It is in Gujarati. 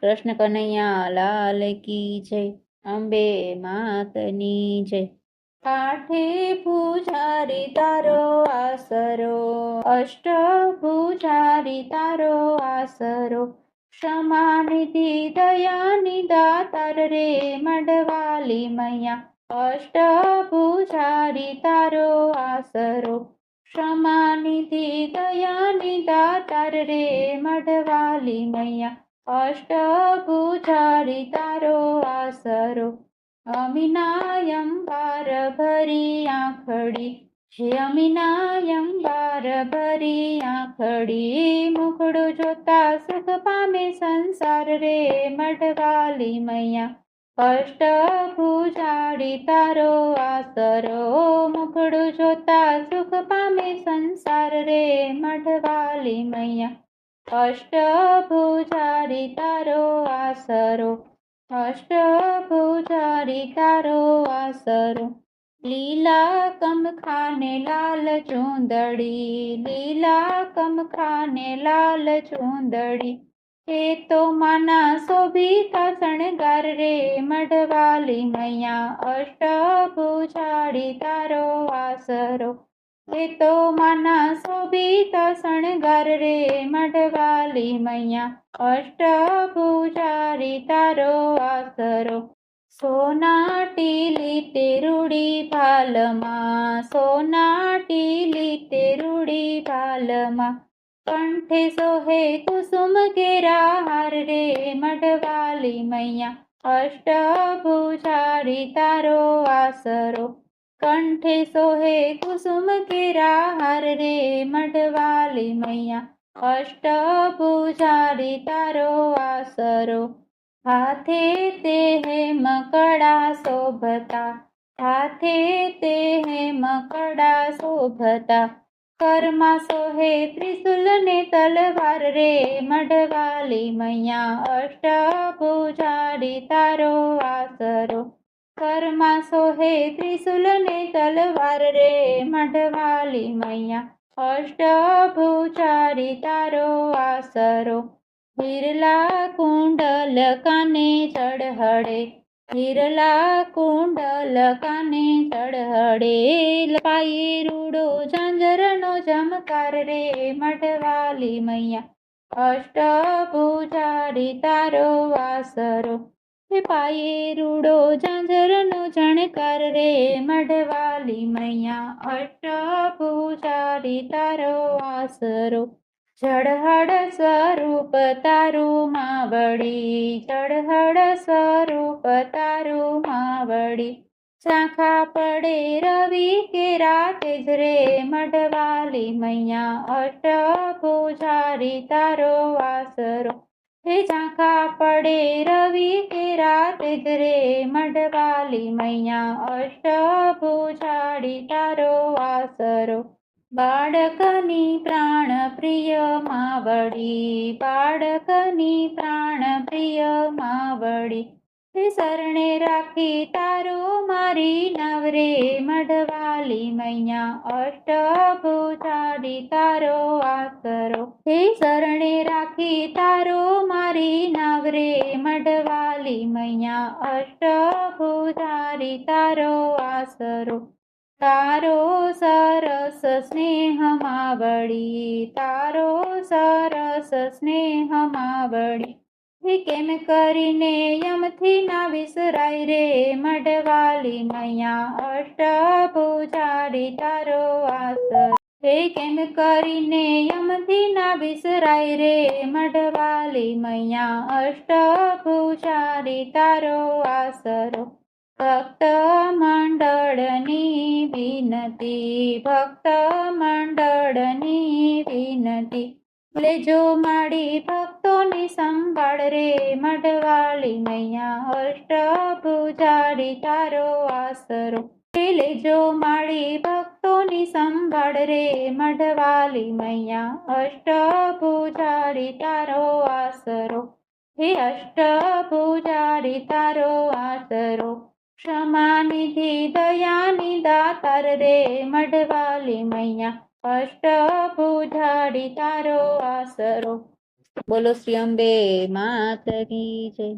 કૃષ્ણ કનૈયા, લાલ કી જય, અંબે માતની જય. કાઠે પૂજારી તારો આસરો અષ્ટ પૂજારી તારો આસરો. ક્ષમાનિધિ દયાની દાતાર રે મડવાલી મૈયા અષ્ટ પૂજારી તારો આસરો. ક્ષમાનિધિ દયાની દાતાર રે મડવાલી મૈયા અષ્ટ પૂજારી તારો આસરો અમિનાયમ બાર ભરી આંખડી હે અમિનાયમ બાર ભરી આંખડી મુખડું જોતા સુખ પામે સંસાર રે મઢવાલી મૈયા અષ્ટ પૂજાડી તારો આસરો મુખડું જોતા સુખ પામે સંસાર રે મઢવાલી મૈયા અષ્ટ પૂજાડી તારો આસરો, અષ્ટભુજારી તારો આસરો. લીલા કમખાને લાલ ચૂંદડી, લીલા કમખાને લાલ ચૂંદડી. એ તો માના શોભિતા શણગાર રે મઢવાલી મૈયા, અષ્ટભુજારી તારો આસરો. એ તો માના શોભિત શણગાર રે, મઢવાલી મૈયા, અષ્ટભુજારી તારો આસરો. સોના ટીલી તેરુડી ભાલમાં સોના ટીલી તેરુડી ભાલમાં. કંઠે સોહે કુસુમ કેરા હાર રે, મઢવાલી મૈયા, અષ્ટભુજારી તારો આસરો. કંઠે સોહે કુસુમ કેરા હર રે મઢવાલી મૈયા. અષ્ટ પૂજારી તારો આસરો, હાથે તે હે મકડા શોભતા. હાથે તે હે મકડા શોભતા. કર્મા સોહે ત્રિશુલ ને તલવાર રે મઢવાલી મૈયા. અષ્ટ પૂજારી તારો આસરો કર્મા સોહે ત્રિશુલ ને તલવાર રે મઢવાલી મૈયા અષ્ટ પૂજારી તારો આસરો. હિરલા કુંડલ કાને ચઢહડે હિરલા કુંડલ કાને ચઢહડે. પાયે રૂડો ઝાંઝરનો જમકાર રે મઢવાલી મૈયા અષ્ટ પૂજારી તારો વાસરો હે પાયે રૂડો ઝાંઝરનો જણકાર રે મઢવાલી મૈયા અષ્ટ પૂજારી તારો આસરો ચઢહડ સ્વરૂપ તારું માવડી ચઢહડ સ્વરૂપ તારું માવડી. શાખા પડે રવિ કે રાતે જ રે મઢવાલી મૈયા અષ્ટ પૂજારી તારો આસરો હે ઝાંખા પડે રવિ કે રાત જ રે મઢવાલી મૈયા અષ્ટભુજાડી તારો આસરો. બાળકની પ્રાણ પ્રિય માવડી, બાળકની પ્રાણ પ્રિય માવડી શરણે રાખી તારો મારી નવરે મઢવાલી મૈયા અષ્ટ પૂજાડી તારો આસરો હે શરણે રાખી તારો મારી નવરે મઢવાલી મૈયા અષ્ટ પૂજારી તારો આસરો તારો સરસ સ્નેહ માવડી તારો સરસ સ્નેહ માવડી હે કેમ કરીને યમથી ના વિસરાય રે? મઢવાલી મૈયા અષ્ટ પૂજારી તારો આસર હે કેમ કરીને યમથી ના વિસરાય રે? મઢવાલી મૈયા અષ્ટ પૂજારી તારો આસરો ભક્ત મંડળની વિનતી, ભક્ત મંડળની વિનતી. લેજો માડી ભક્તોની સંભાળ રે, મઢવાળી મૈયા અષ્ટ પૂજારી તારો આસરો. લેજો માળી ભક્તોની સંભાળ રે મઢવાલી મૈયા અષ્ટ પૂજારી તારો આસરો. હે અષ્ટ પૂજારી તારો આસરો, ક્ષમાનિધિ, દયાની, દાતાર રે મઢવાલી મૈયા અષ્ટ પૂજાડી તારો આસરો બોલો શ્રી અંબે માત કી જય.